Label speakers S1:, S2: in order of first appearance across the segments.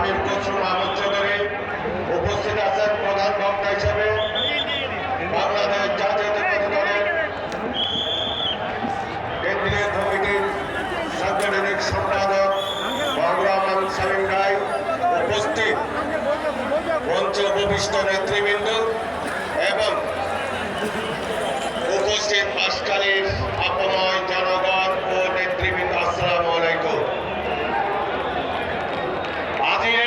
S1: আমির মাহমুদ চৌধুরী উপস্থিত আছেন প্রধান বক্তা হিসেবে। বাংলাদেশ জাতীয়তাবাদী দলের কেন্দ্রীয় কমিটির সাংগঠনিক সম্পাদক বলরাম সালিম রায় উপস্থিত। মঞ্চে উপবিষ্ট নেতৃবৃন্দ এবং উপস্থিত পাশকালীর আপময় জনগণ ও নেতৃবৃন্দ আসসালামু আলাইকুম আজকে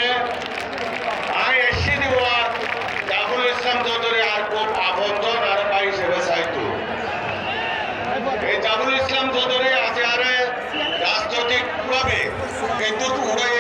S1: আই এসছি দেওয়ার জাফর ইসলাম চৌধুরী আর খুব আবন্ধন আর ভাই হিসেবে চাইতো এই ইসলাম চৌধুরী আছে আরে রাজনৈতিকভাবে কিন্তু উড়াই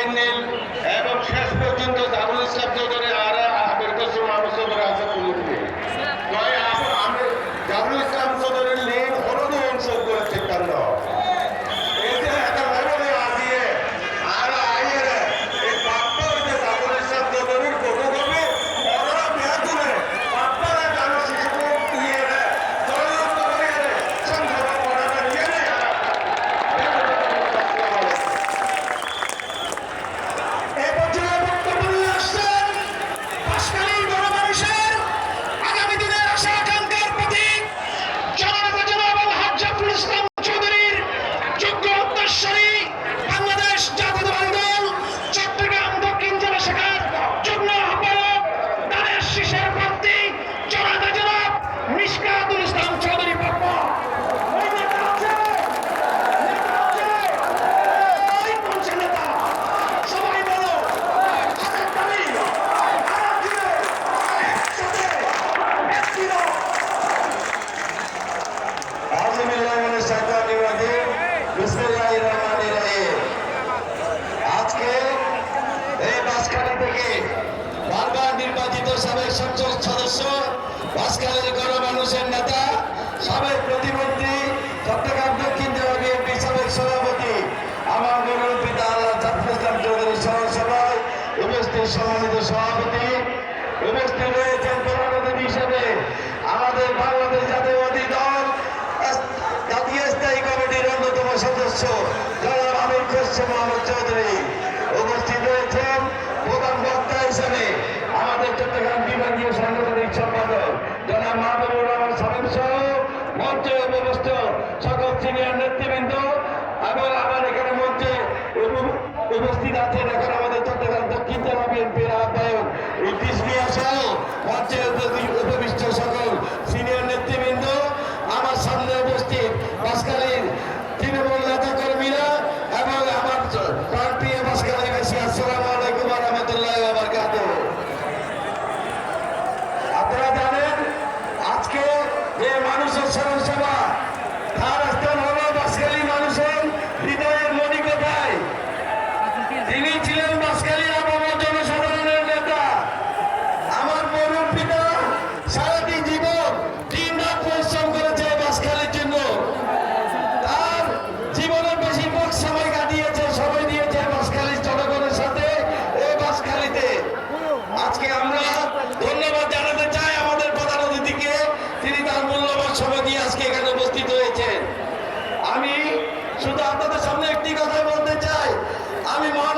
S1: বারবার নির্বাচিত সাবেক সংসদ সদস্য বাসখালীর গণমানুষের নেতা, সাবেক প্রতিমন্ত্রী, চট্টগ্রাম দক্ষিণ জেলা বিএনপি সাবেক সভাপতি, আমার গরুর পিতা আল্লাহ জাফর ইসলাম চৌধুরী সহ সভায় উপস্থিত সম্মানিত সভাপতি, উপস্থিত রয়েছেন প্রধান অতিথি হিসেবে আমাদের বাংলাদেশ জাতীয়বাদী দল জাতীয় স্থায়ী কমিটির অন্যতম সদস্য, জনাব আমির খসরু মোহাম্মদ চৌধুরী উপস্থিত রয়েছেন প্রধান বক্তা হিসেবে আমাদের চট্টগ্রাম বিভাগীয় সাংগঠনিক সম্পাদক জনাব মাহবুবুর রহমান সাহেব সহ মঞ্চে উপবিষ্ট নেতৃবৃন্দ এবং আমার এখানে মঞ্চে উপস্থিত আছেন এখন আমাদের চট্টগ্রাম দক্ষিণ জেলা বিএনপির আহ্বায়ক ইদ্রিস মিয়া সহ মঞ্চে উপবিষ্ট সকল সিনিয়র নেতৃবৃন্দ। আমার সামনে উপস্থিত বাসকালীন তৃণমূল নেতা কর্মীরা এবং আমার প্রান্তীয় বাসকালীবাসী আসসালামু আলাইকুম রহমতুল্লাহ বারকাত আপনারা জানেন, আজকে যে মানুষের স্মরণ শুধু আপনাদের সামনে একটি কথা বলতে চাই। আমি মহান